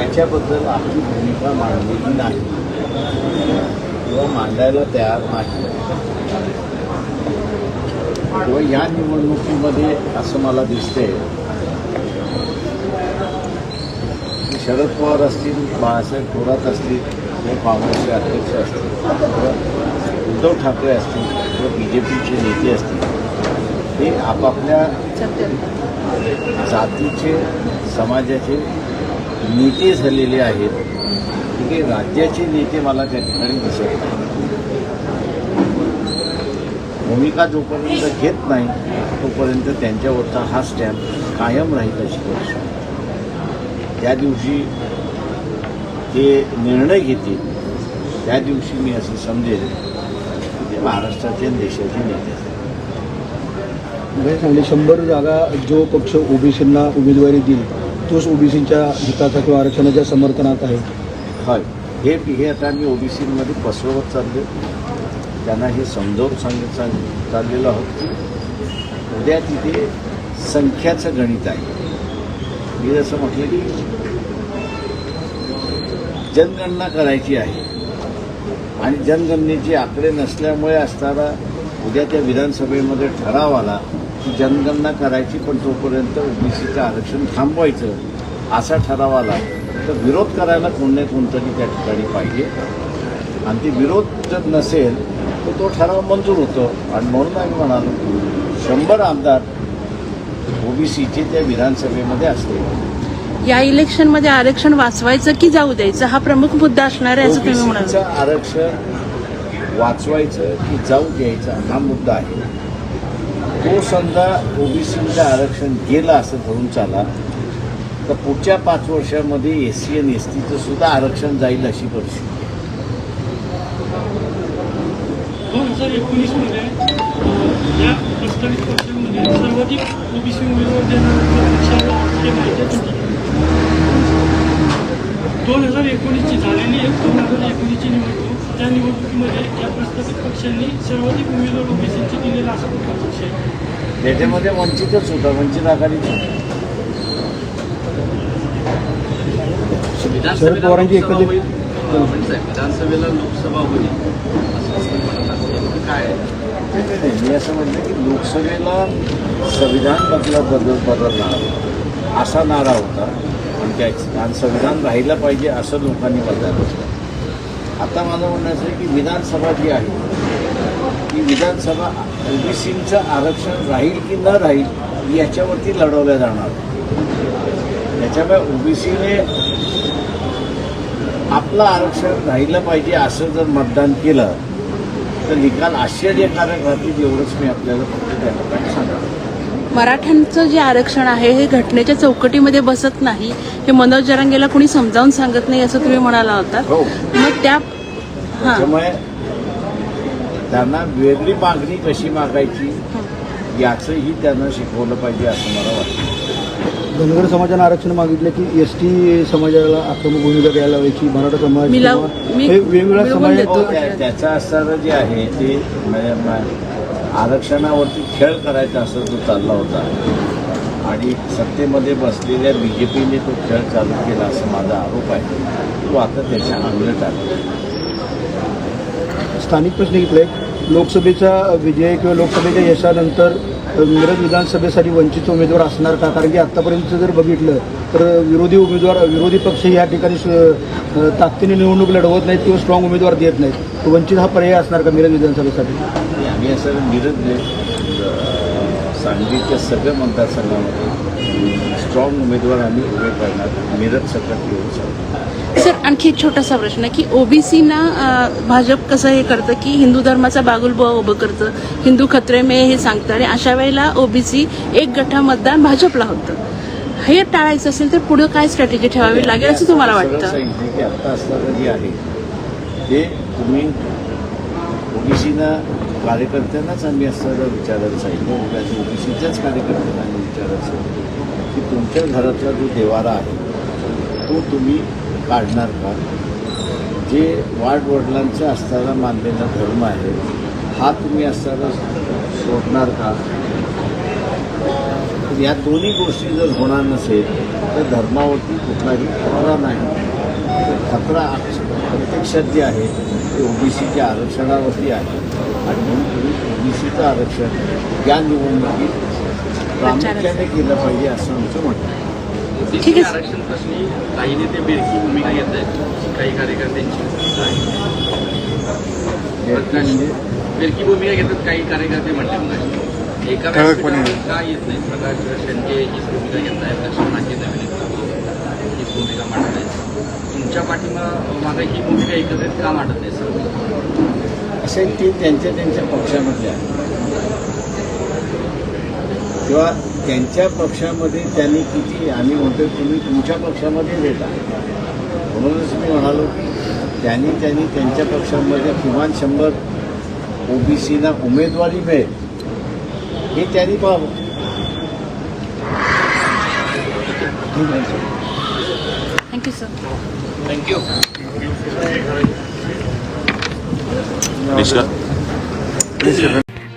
त्याच्याबद्दल आपली भूमिका मांडलेली नाही. किंवा मांडायला तयार नाही. किंवा या निवडणुकीमध्ये असं मला दिसतंय की शरद पवार असतील बाळासाहेब थोरात असतील किंवा काँग्रेसचे अध्यक्ष असतील किंवा उद्धव ठाकरे असतील किंवा बी जे पीचे नेते असतील हे आपापल्या जातीचे समाजाचे नेते झालेले आहेत ठीक आहे राज्याचे नेते मला त्या ठिकाणी दिसत नाही. भूमिका जोपर्यंत घेत नाही तोपर्यंत त्यांच्यावरचा हा स्टॅम्प कायम राहील अशी गोष्ट. त्या दिवशी ते निर्णय घेतील त्या दिवशी मी असं समजेल की ते महाराष्ट्राचे देशाचे नेते आहेत. म्हणजे सांगली शंभर जागा जो पक्ष ओबीसींना उमेदवारी देईल तोच ओबीसीच्या हिताचा किंवा आरक्षणाच्या समर्थनात आहे. हय. हे हे आता मी ओबीसीमध्ये पसरवत चालले त्यांना हे समजावून सांगत सांग चाललेलो आहोत की उद्या तिथे संख्याचं गणित आहे. मी जसं म्हटलं की जनगणना करायची आहे. आणि जनगणनेचे आकडे नसल्यामुळे असताना उद्या त्या विधानसभेमध्ये ठराव आला. जनगणना करायची पण तोपर्यंत ओबीसीचं आरक्षण थांबवायचं असा ठराव आला. तर विरोध करायला कोण नाही कोणतरी त्या ठिकाणी पाहिजे. आणि ते विरोध जर नसेल तर तो ठराव मंजूर होतो. आणि म्हणून आम्ही म्हणालो शंभर आमदार ओबीसीचे त्या विधानसभेमध्ये असले या इलेक्शनमध्ये आरक्षण वाचवायचं की जाऊ द्यायचं? हा प्रमुख मुद्दा असणार आहे असं तुम्ही म्हणाल आरक्षण वाचवायचं की जाऊ द्यायचं हा मुद्दा आहे. तो समजा ओबीसीचं आरक्षण गेला असं धरून चाला तर पुढच्या पाच वर्षामध्ये एस सी आणि एस टीचं सुद्धा आरक्षण जाईल अशी परिस्थिती आहे. दोन हजार एकोणीसमध्ये या प्रस्तावित पक्षामध्ये सर्वाधिक ओबीसी उमेदवार देणाऱ्या हे दोन हजार एकोणीसची झालेली एक दोन हजार एकोणीसची निवडणूक त्या निवडणुकीमध्ये या प्रस्तावित पक्षांनी सर्वाधिक उमेदवार ओबीसींची दिलेला असा कुठला पक्ष आहे त्याच्यामध्ये वंचितच होता वंचित आघाडीच शरद पवारांची एकंदरीत विधानसभेला लोकसभा होईल. काय. मी असं म्हटलं की लोकसभेला संविधान बदला बदल बदलणार असा नारा होता. आणि त्या आणि संविधान राहिलं पाहिजे असं लोकांनी बदलायला होतं आता माझं म्हणणं असं आहे की विधानसभा जी आहे ती विधानसभा ओबीसीचं आरक्षण राहील की न राहील याच्यावरती लढवल्या जाणार. त्याच्यामुळे ओबीसीने आपलं आरक्षण राहिलं पाहिजे असं जर मतदान केलं तर निकाल आश्चर्यकारक राहतील एवढंच मी आपल्याला फक्त त्या ठिकाणी सांगतो मराठ्यांचं जे आरक्षण आहे हे घटनेच्या चौकटीमध्ये बसत नाही. हे मनोज जरांगेला कोणी समजावून सांगत नाही असं तुम्ही म्हणाला होता. हो. मग त्या हां. त्यांना वेगळी मागणी कशी मागायची याचंही त्यांना शिकवलं पाहिजे असं मला वाटतं. धनगर समाजानं आरक्षण मागितलं की एस टी समाजाला आक्रमक भूमिका घ्यायला हवी मराठा समाज हे वेगवेगळ्या त्या- त्याचं असणारं जे आहे ते म- आरक्षणावरती खेळ करायचा असं जो चालला होता. आणि सत्तेमध्ये बसलेल्या बी जे पीने तो खेळ चालू केला असं माझा आरोप आहे. तो आता त्याच्या अंगलट आला स्थानिक प्रश्न घेतले. लोकसभेचा विजय किंवा लोकसभेच्या यशानंतर मिरज विधानसभेसाठी वंचित उमेदवार असणार का? कारण की आत्तापर्यंत जर बघितलं तर विरोधी उमेदवार विरोधी पक्ष या ठिकाणी ताकदीने निवडणूक लढवत नाहीत किंवा स्ट्रॉंग उमेदवार देत नाहीत. वंचित हा पर्याय असणार का मिरज विधानसभेसाठी? आम्ही असं मिरज सांगलीच्या सगळ्या मतदारसंघामध्ये स्ट्रॉंग उमेदवार आम्ही उभे करणार. मिरज येऊ शकतो. सर आणखी एक छोटासा प्रश्न की ओबीसीना भाजप कसं हे करतं की हिंदू धर्माचा बागुलबुवा उभं करतं हिंदू खत्रे में हे सांगतं आणि अशा वेळेला ओबीसी एक गठा मतदान भाजपला होतं. हे टाळायचं असेल तर पुढे काय स्ट्रॅटेजी ठेवावी लागेल असं तुम्हाला वाटतं? की आत्ता असणारं जे आहे ते तुम्ही ओबीसीना कार्यकर्त्यांनाच आम्ही असणारं विचारायला सांगितलं. ओबीसीच्याच कार्यकर्त्यांना आम्ही विचारायला सांगितलं. की तुमच्या घरातला जो देवारा आहे तो तुम्ही काढणार का? जे वाडवडिलांचा असताना मानलेला धर्म आहे हा तुम्ही असताना सोडणार का? या दोन्ही गोष्टी जर होणार नसेल तर धर्मावरती कुठलाही खतरा नाही. खतरा प्रत्यक्षात जे आहे ते ओबीसीच्या आरक्षणावरती आहे. आणि म्हणून तुम्ही ओबीसीचं आरक्षण या निवडणुकीत प्रामुख्याने केलं पाहिजे असं आमचं म्हणणं आहे ठीक आहे. आरक्षण प्रश्नी काही नेते बिरकी भूमिका घेत आहेत काही कार्यकर्त्यांची बिरकी भूमिका घेतात काही कार्यकर्ते म्हटले मग एका का येत नाही प्रकाश शेंडे हीच भूमिका घेत आहेत लक्ष्मणाची नवीन हीच भूमिका मांडत आहेत तुमच्या पाठीमा मागे ही भूमिका एकत्रित का मांडत नाही सर? असे ते त्यांच्या त्यांच्या पक्षामधले आहे. किंवा त्यांच्या पक्षामध्ये त्यांनी किती आम्ही म्हणतो तुम्ही तुमच्या पक्षामध्ये देता. म्हणूनच मी म्हणालो की त्यांनी त्यांनी त्यांच्या पक्षामध्ये किमान शंभर ओबीसीना उमेदवारी मिळेल. हे त्यांनी पाहावं. Sir thank you sir thank you